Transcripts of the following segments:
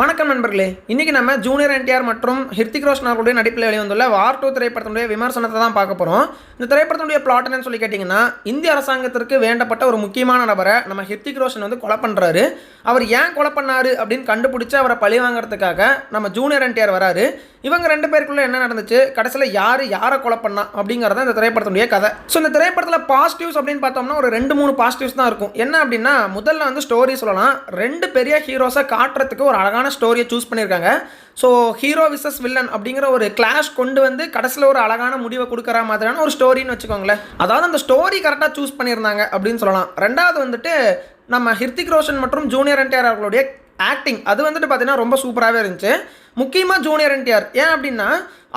வணக்கம் நண்பர்களே. இன்றைக்கி நம்ம ஜூனியர் என்டிஆர் மற்றும் ஹிருத்திக் ரோஷன் அவர்களுடைய நடிப்பில் வெளிவந்துள்ள வார் டூ திரைப்படத்தினுடைய விமர்சனத்தை தான் பார்க்க போகிறோம் இந்த திரைப்படத்தினுடைய பிளாட் என்னன்னு சொல்லி கேட்டிங்கன்னா இந்திய அரசாங்கத்திற்கு வேண்டப்பட்ட ஒரு முக்கியமான நபரை நம்ம ஹிருத்திக் ரோஷன் வந்து கொலை பண்ணுறாரு அவர் ஏன் கொலை பண்ணார் அப்படின்னு கண்டுபிடிச்சு அவரை பழி வாங்குறதுக்காக நம்ம ஜூனியர் என்டிஆர் வராரு. இவங்க ரெண்டு பேருக்குள்ள என்ன நடந்துச்சு? கடைசியில் யார் யாரை கொலை பண்ணா அப்படிங்கிறத இந்த திரைப்படத்தினுடைய கதை. ஸோ இந்த திரைப்படத்தில் பாசிட்டிவ்ஸ் அப்படின்னு பார்த்தோம்னா ஒரு ரெண்டு மூணு பாசிட்டிவ்ஸ் தான் இருக்கும். என்ன அப்படின்னா முதல்ல வந்து ஸ்டோரி சொல்லலாம். ரெண்டு பெரிய ஹீரோஸை காட்டுறதுக்கு ஒரு அழகான ஸ்டோரியை சூஸ் பண்ணியிருக்காங்க. ஸோ ஹீரோ விசஸ் வில்லன் அப்படிங்கிற ஒரு கிளாஷ் கொண்டு வந்து கடைசியில் ஒரு அழகான முடிவை கொடுக்குற மாதிரியான ஒரு ஸ்டோரின்னு வச்சுக்கோங்களேன். அதாவது அந்த ஸ்டோரி கரெக்டாக சூஸ் பண்ணியிருந்தாங்க அப்படின்னு சொல்லலாம். ரெண்டாவது வந்துட்டு நம்ம ஹிர்திக் ரோஷன் மற்றும் ஜூனியர் என்டிஆர் அவர்களுடைய ஆக்டிங் அது வந்துட்டு பார்த்தீங்கன்னா ரொம்ப சூப்பராகவே இருந்துச்சு. முக்கியமாக ஜூனியர் என்டிஆர் ஏன் அப்படின்னா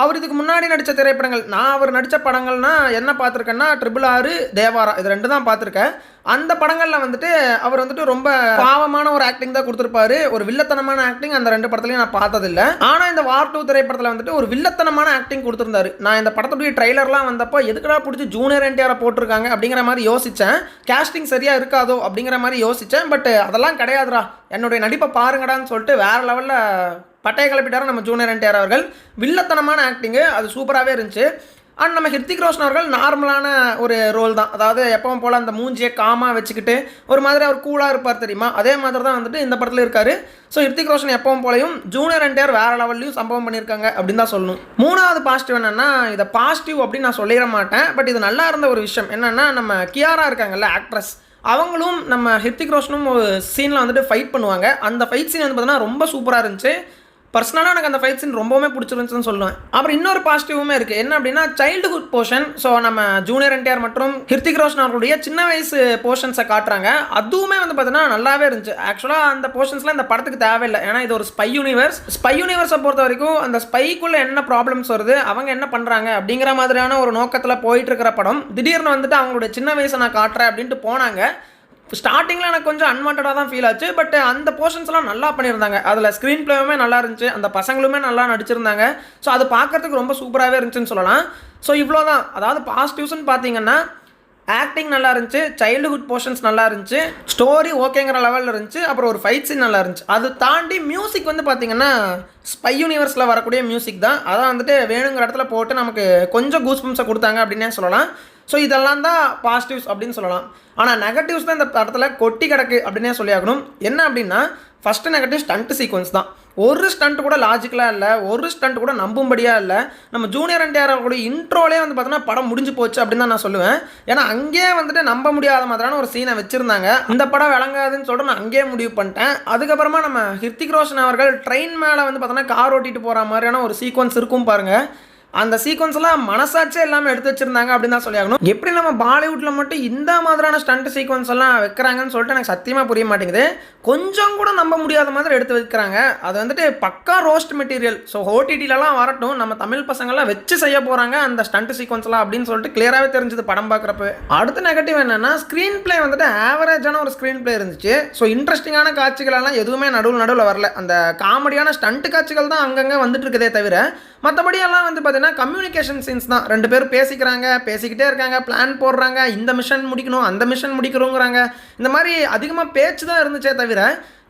அவர் இதுக்கு முன்னாடி நடித்த திரைப்படங்கள் நான் அவர் நடித்த படங்கள்னா என்ன பார்த்துருக்கேன்னா ட்ரிபிள் ஆறு தேவாரா இது ரெண்டு தான் பார்த்துருக்கேன். அந்த படங்களில் வந்துட்டு அவர் வந்துட்டு ரொம்ப பாவமான ஒரு ஆக்டிங் தான் கொடுத்துருப்பாரு. ஒரு வில்லத்தனமான ஆக்டிங் அந்த ரெண்டு படத்துலையும் நான் பார்த்ததில்ல. ஆனால் இந்த வார் டூ திரைப்படத்தில் வந்துட்டு ஒரு வில்லத்தனமான ஆக்டிங் கொடுத்துருந்தாரு. நான் இந்த படத்துடைய ட்ரைலர்லாம் வந்தப்போ எதுக்குடா பிடிச்சி ஜூனியர் என்டிஆரை போட்டிருக்காங்க? அப்படிங்கிற மாதிரி யோசித்தேன் கேஸ்டிங் சரியாக இருக்காதோ அப்படிங்கிற மாதிரி யோசித்தேன் பட் அதெல்லாம் கிடையாதுடா. என்னுடைய நடிப்பை பாருங்கடான்னு சொல்லிட்டு வேறு லெவலில் பட்டைய கிளப்பிட்டார் நம்ம ஜூனியர் என்டிஆர் அவர்கள். வில்லத்தனமான ஆக்டிங்கு அது சூப்பராகவே இருந்துச்சு. அண்ட் நம்ம ஹிருத்திக் ரோஷன் அவர்கள் நார்மலான ஒரு ரோல் தான். அதாவது எப்பவும் போல் அந்த மூஞ்சியை காமாக வச்சுக்கிட்டு ஒரு மாதிரி அவர் கூலாக இருப்பார் தெரியுமா? அதே மாதிரி தான் வந்துட்டு இந்த படத்தில் இருக்கார். ஸோ ஹிருத்திக் ரோஷன் எப்பவும் போலையும் ஜூனியர் என்டிஆர் வேறு லெவல்லையும் சம்பவம் பண்ணியிருக்காங்க அப்படின்னு தான் சொல்லணும். மூணாவது பாசிட்டிவ் என்னென்னா இதை பாசிட்டிவ் அப்படின்னு நான் சொல்லிட மாட்டேன். பட் இது நல்லா இருந்த ஒரு விஷயம். என்னென்னா நம்ம கியாரா இருக்காங்கல்ல ஆக்ட்ரஸ் அவங்களும் நம்ம ஹிருத்திக் ரோஷனும் ஒரு சீனில் வந்துட்டு ஃபைட் பண்ணுவாங்க. அந்த ஃபைட் சீன் வந்து பார்த்தீங்கன்னா ரொம்ப சூப்பராக இருந்துச்சு. பர்சனலாக எனக்கு அந்த ஃபைட் சீன் ரொம்பவுமே பிடிச்சிருந்துச்சுன்னு சொல்லுவேன். அப்புறம் இன்னொரு பாசிட்டிவுமே இருக்குது என்ன அப்படின்னா சைல்டுஹுட் போர்ஷன் ஸோ நம்ம ஜூனியர் என்டிஆர் மற்றும் ஹிருத்திக் ரோஷன் அவர்களுடைய சின்ன வயசு போர்ஷன்ஸை காட்டுறாங்க. அதுவுமே வந்து பார்த்தீங்கன்னா நல்லாவே இருந்துச்சு. ஆக்சுவலாக அந்த போர்ஷன்ஸ்லாம் இந்த படத்துக்கு தேவையில்லை. ஏன்னா இது ஒரு ஸ்பை யூனிவர்ஸ் ஸ்பை யூனிவர்ஸை பொறுத்த வரைக்கும் அந்த ஸ்பைக்குள்ளே என்ன ப்ராப்ளம்ஸ் வருது அவங்க என்ன பண்ணுறாங்க அப்படிங்கிற மாதிரியான ஒரு நோக்கத்தில் போயிட்டு இருக்கிற படம். திடீர்னு வந்துட்டு அவங்களுடைய சின்ன வயசை நான் காட்டுறேன் அப்படின்ட்டு போனாங்க. ஸ்டார்டிங்கில் எனக்கு கொஞ்சம் அன்வான்டாக தான் ஃபீல் ஆச்சு பட் அந்த போர்ஷன்ஸ்லாம் நல்லா பண்ணியிருந்தாங்க. அதில் ஸ்க்ரீன் ப்ளேவுமே நல்லா இருந்துச்சு அந்த பசங்களுமே நல்லா நடிச்சிருந்தாங்க. ஸோ அது பார்க்கறதுக்கு ரொம்ப சூப்பராகவே இருந்துச்சுன்னு சொல்லலாம். ஸோ இவ்வளோ தான் அதாவது பாசிட்டிவ்ஸ்னு பார்த்தீங்கன்னா ஆக்டிங் நல்லா இருந்துச்சு சைல்டுஹுட் போர்ஷன்ஸ் நல்லா இருந்துச்சு ஸ்டோரி ஓகேங்கிற லெவலில் இருந்துச்சு அப்புறம் ஒரு ஃபைட் சீன் நல்லா இருந்துச்சு. அது தாண்டி மியூசிக் வந்து பார்த்தீங்கன்னா ஸ்பை யூனிவர்ஸில் வரக்கூடிய மியூசிக் தான். அதான் வந்துட்டு வேணுங்கிற இடத்துல போட்டு நமக்கு கொஞ்சம் கூஸ்பம்ஸை கொடுத்தாங்க அப்படின்னே சொல்லலாம். ஸோ இதெல்லாம் தான் பாசிட்டிவ்ஸ் அப்படின்னு சொல்லலாம். ஆனால் நெகட்டிவ்ஸ் தான் இந்த படத்தில் கொட்டி கிடக்கு அப்படின்னே சொல்லியாகணும். என்ன அப்படின்னா ஃபஸ்ட்டு நெகட்டிவ் ஸ்டண்ட் சீக்வன்ஸ் தான். ஒரு ஸ்டண்ட் கூட லாஜிக்கலாக இல்லை ஒரு ஸ்டண்ட் கூட நம்பும்படியாக இல்லை நம்ம ஜூனியர் என்டிஆர் அவர்களுடைய இன்ட்ரோலே வந்து பார்த்தோன்னா படம் முடிஞ்சு போச்சு அப்படின்னு தான் நான் சொல்லுவேன். ஏன்னா அங்கேயே வந்துட்டு நம்ப முடியாத மாதிரியான ஒரு சீனை வச்சுருந்தாங்க. இந்த படம் விளங்காதுன்னு சொல்லிட்டு நான் அங்கேயே முடிவு பண்ணிட்டேன். அதுக்கப்புறமா நம்ம ஹிருத்திக் ரோஷன் அவர்கள் ட்ரெயின் மேலே வந்து பார்த்தோன்னா கார் ஓட்டிகிட்டு போகிற மாதிரியான ஒரு சீக்வன்ஸ் இருக்கும் பாருங்கள் அந்த சீக்வன்ஸ்லாம் மனசாட்சியே எல்லாமே எடுத்து வச்சிருந்தாங்க அப்படின்னு தான் சொல்லி ஆகணும். எப்படி நம்ம பாலிவுட்டில் மட்டும் இந்த மாதிரியான ஸ்டண்ட் சீக்வன்ஸ் எல்லாம் வைக்கிறாங்கன்னு சொல்லிட்டு எனக்கு சத்தியமாக புரிய மாட்டேங்குது. கொஞ்சம் கூட நம்ப முடியாத மாதிரி எடுத்து வைக்கிறாங்க. அது வந்துட்டு பக்கா ரோஸ்ட் மெட்டீரியல் ஸோ ஓடிடிலலாம் வரட்டும். நம்ம தமிழ் பசங்கள்லாம் வச்சு செய்ய போகிறாங்க அந்த ஸ்டண்ட் சீக்வன்ஸ்லாம் அப்படின்னு சொல்லிட்டு கிளியராகவே தெரிஞ்சது படம் பார்க்குறப்ப அடுத்த நெகட்டிவ் என்னன்னா ஸ்க்ரீன் பிளே வந்துட்டு ஆவரேஜான ஒரு ஸ்க்ரீன் பிளே இருந்துச்சு. ஸோ இன்ட்ரெஸ்டிங்கான காட்சிகளெல்லாம் எதுவுமே நடுவில் நடுவில் வரல. அந்த காமெடியான ஸ்டண்ட் காட்சிகள் தான் அங்கங்கே வந்துட்டு இருக்கதே தவிர மற்றபடி எல்லாம் வந்து பார்த்தீங்கன்னா கம்யூனிகேஷன் சீன்ஸ் தான். ரெண்டு பேரும் பேசிக்கிறாங்க பேசிக்கிட்டே இருக்காங்க பிளான் போடுறாங்க இந்த மிஷன் முடிக்கணும் அந்த மிஷன் முடிக்கிறோங்கிறாங்க இந்த மாதிரி அதிகமாக பேச்சு தான் இருந்துச்சே தவிர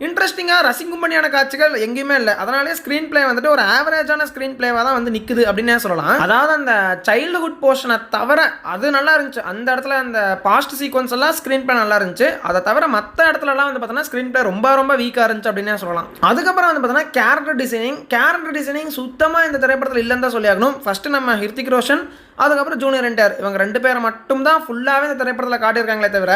இன்ட்ரெஸ்டிங்காக ரசிக்கும்படியான காட்சிகள் எங்கேயுமே இல்லை. அதனாலே ஸ்க்ரீன் பிளே வந்துட்டு ஒரு ஆவரேஜான ஸ்க்ரீன் பிளேவாக தான் வந்து நிற்குது அப்படின்னே சொல்லலாம். அதாவது அந்த சைல்டுஹுட் போர்ஷனை தவிர அது நல்லா இருந்துச்சு. அந்த இடத்துல அந்த பாஸ்ட் சீக்வன்ஸ் எல்லாம் ஸ்க்ரீன் பிளே நல்லா இருந்துச்சு. அதை தவிர மற்ற இடத்துலலாம் வந்து பார்த்தோன்னா ஸ்க்ரீன் பிளே ரொம்ப ரொம்ப வீக்காக இருந்துச்சு அப்படின்னே சொல்லலாம். அதுக்கப்புறம் வந்து பார்த்தோன்னா கேரக்டர் டிசைனிங் கேரக்டர் டிசைனிங் சுத்தமாக இந்த திரைப்படத்தில் இல்லைன்னு தான் சொல்லியாகணும். ஃபஸ்ட்டு நம்ம ஹிருத்திக் ரோஷன் அதுக்கப்புறம் ஜூனியர் என்டிஆர் இவங்க ரெண்டு பேரை மட்டும் தான் ஃபுல்லாகவே இந்த திரைப்படத்தில் காட்டியிருக்காங்களே தவிர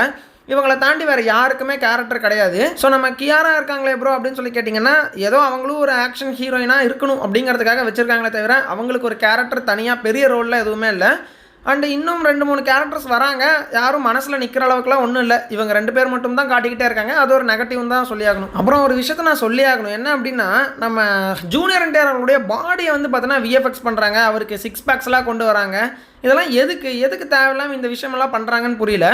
இவங்களை தாண்டி வேறு யாருக்குமே கேரக்டர் கிடையாது. ஸோ நம்ம கியாரா இருக்காங்களே ப்ரோ அப்படின்னு சொல்லி கேட்டிங்கன்னா ஏதோ அவங்களும் ஒரு ஆக்ஷன் ஹீரோயினாக இருக்கணும் அப்படிங்கிறதுக்காக வச்சுருக்காங்களே தவிர அவங்களுக்கு ஒரு கேரக்டர் தனியாக பெரிய ரோலில் எதுவுமே இல்லை. அண்டு இன்னும் ரெண்டு மூணு கேரக்டர்ஸ் வராங்க. யாரும் மனசில் நிற்கிற அளவுக்குலாம் ஒன்றும் இல்லை. இவங்க ரெண்டு பேர் மட்டும் தான் காட்டிக்கிட்டே இருக்காங்க. அது ஒரு நெகட்டிவ் தான் சொல்லியாகணும். அப்புறம் ஒரு விஷயத்தை நான் சொல்லியாகணும். என்ன அப்படின்னா நம்ம ஜூனியர் என்டிஆர் அவங்களுடைய பாடியை வந்து பார்த்தோன்னா விஎஃப்எக்ஸ் பண்ணுறாங்க அவருக்கு சிக்ஸ் பேக்ஸ்லாம் கொண்டு வராங்க. இதெல்லாம் எதுக்கு? எதுக்கு தேவையில்லாமல் இந்த விஷயமெல்லாம் பண்ணுறாங்கன்னு புரியல.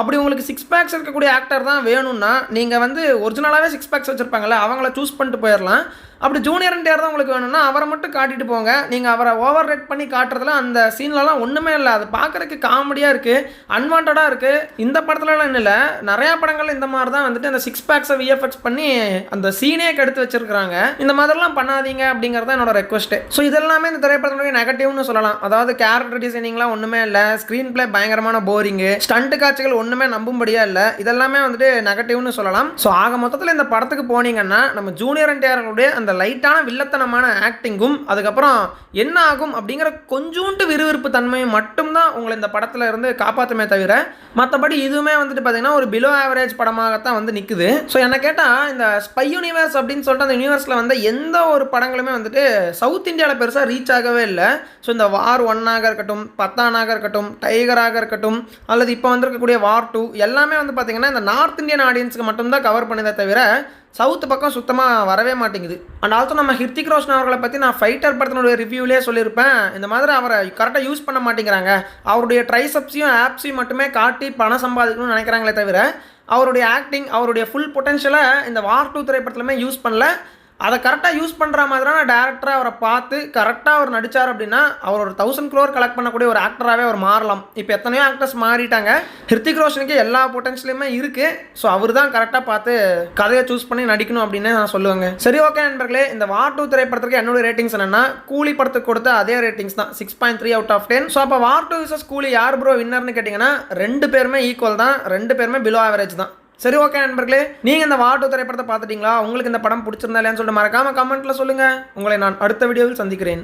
அப்படி உங்களுக்கு சிக்ஸ் பேக்ஸ் இருக்கக்கூடிய ஆக்டர் தான் வேணும்னா நீங்கள் வந்து ஒரிஜினலாகவே சிக்ஸ் பேக்ஸ் வச்சுருப்பாங்கல்ல அவங்கள சூஸ் பண்ணிட்டு போயிடலாம் அப்படி ஜூனியர் என்டிஆர் தான் உங்களுக்கு வேணும்னா அவரை மட்டும் காட்டிட்டு போங்க. நீங்கள் அவரை ஓவர் ரேட் பண்ணி காட்டுறதுல அந்த சீன்லலாம் ஒன்றுமே இல்லை. அது பார்க்குறதுக்கு காமெடியாக இருக்குது அன்வான்டாக இருக்குது இந்த படத்துலலாம் என்ன இல்லை. நிறையா படங்கள் இந்த மாதிரி தான் வந்துட்டு அந்த சிக்ஸ் பேக்ஸை விஎஃப்எக்ஸ் பண்ணி அந்த சீனே கெடுத்து வச்சிருக்கிறாங்க. இந்த மாதிரிலாம் பண்ணாதீங்க அப்படிங்கிறது தான் என்னோட ரெக்வஸ்ட்டு ஸோ இதெல்லாமே இந்த திரைப்படத்தினுடைய நெகட்டிவ்னு சொல்லலாம். அதாவது கேரக்டர் டிசைனிங்லாம் ஒன்றுமே இல்லை. ஸ்க்ரீன் பிளே பயங்கரமான போரிங்கு ஸ்டண்ட் காட்சிகள் ஒன்றுமே நம்பும்படியாக இல்லை. இதெல்லாமே வந்துட்டு நெகட்டிவ்னு சொல்லலாம். ஸோ ஆக மொத்தத்தில் இந்த படத்துக்கு போனீங்கன்னா நம்ம ஜூனியர் என்டிஆர்களுடைய அந்த லைட்டான வில்லத்தனமான ஆக்டிங்கும் அதுக்கப்புறம் என்ன ஆகும் அப்படிங்கிற கொஞ்சோண்டு விறுவிறுப்பு தன்மையும் மட்டும்தான் உங்களை இந்த படத்தில் இருந்து காப்பாற்றுமே தவிர மற்றபடி இதுவுமே வந்துட்டு பார்த்தீங்கன்னா ஒரு பிலோ ஆவரேஜ் படமாகத்தான் வந்து நிற்குது ஸோ என்ன கேட்டால் இந்த ஸ்பை யூனிவர்ஸ் அப்படின்னு சொல்லிட்டு அந்த யூனிவர்ஸில் வந்து எந்த ஒரு படங்களுமே வந்துட்டு சவுத் இந்தியாவில் பெருசாக ரீச் ஆகவே இல்லை. ஸோ இந்த வார் ஒன்னாக இருக்கட்டும் பத்தானாக இருக்கட்டும் டைகராக இருக்கட்டும் அல்லது இப்போ வந்திருக்கக்கூடிய வார் டூ எல்லாமே வந்து பார்த்திங்கன்னா இந்த நார்த் இந்தியன் ஆடியன்ஸுக்கு மட்டும்தான் கவர் பண்ணுதே தவிர சவுத் பக்கம் சுத்தமாக வரவே மாட்டேங்குது. அண்ட் ஆல்சோ நம்ம ஹிருத்திக் ரோஷன் அவர்களை பற்றி நான் ஃபைட்டர் படத்தினுடைய ரிவ்யூலேயே சொல்லியிருப்பேன். இந்த மாதிரி அவரை கரெக்டாக யூஸ் பண்ண மாட்டேங்கிறாங்க. அவருடைய ட்ரைசப்ஸையும் ஆப்ஸையும் மட்டுமே காட்டி பணம் சம்பாதிக்கணும்னு நினைக்கிறாங்களே தவிர அவருடைய ஆக்டிங் அவருடைய ஃபுல் பொட்டென்ஷியலை இந்த வார் டூ திரைப்படத்துலையுமே யூஸ் பண்ணல. அதை கரெக்டாக யூஸ் பண்ணுற மாதிரியான டேரக்டராக அவரை பார்த்து கரெக்டாக அவர் நடித்தார் அப்படின்னா அவர் ஒரு தௌசண்ட் க்ரோர் கலெக்ட் பண்ணக்கூடிய ஒரு ஆக்டராகவே அவர் மாறலாம். இப்போ எத்தனையோ ஆக்டர்ஸ் மாறிட்டாங்க. ஹிருத்திக் ரோஷனுக்கு எல்லா பொட்டன்ஷியலுமே இருக்குது ஸோ அவர் தான் கரெக்டாக பார்த்து கதையை சூஸ் பண்ணி நடிக்கணும் அப்படின்னு நான் சொல்லுவேங்க. சரி ஓகே நண்பர்களே இந்த வார் டூ திரைப்படத்துக்கு என்னோட ரேட்டிங்ஸ் என்னென்னா கூலி படத்துக்கு கொடுத்த அதே ரேட்டிங்ஸ் தான். Six point three out of ten so அப்போ வார் டூ விசஸ் கூலி யார் ப்ரோ வின்னர்னு கேட்டிங்கன்னா ரெண்டு பேருமே ஈக்குவல் தான். ரெண்டு பேருமே பிலோ ஆவரேஜ் தான். சரி ஓகே நண்பர்களே. நீங்கள் இந்த வாட்டோ திரைப்படத்தை பார்த்துட்டீங்களா? உங்களுக்கு இந்த படம் பிடிச்சிருந்தா இல்லையான்னு சொல்லிட்டு மறக்காமல் கமெண்ட்டில் சொல்லுங்கள் உங்களை நான் அடுத்த வீடியோவில் சந்திக்கிறேன்.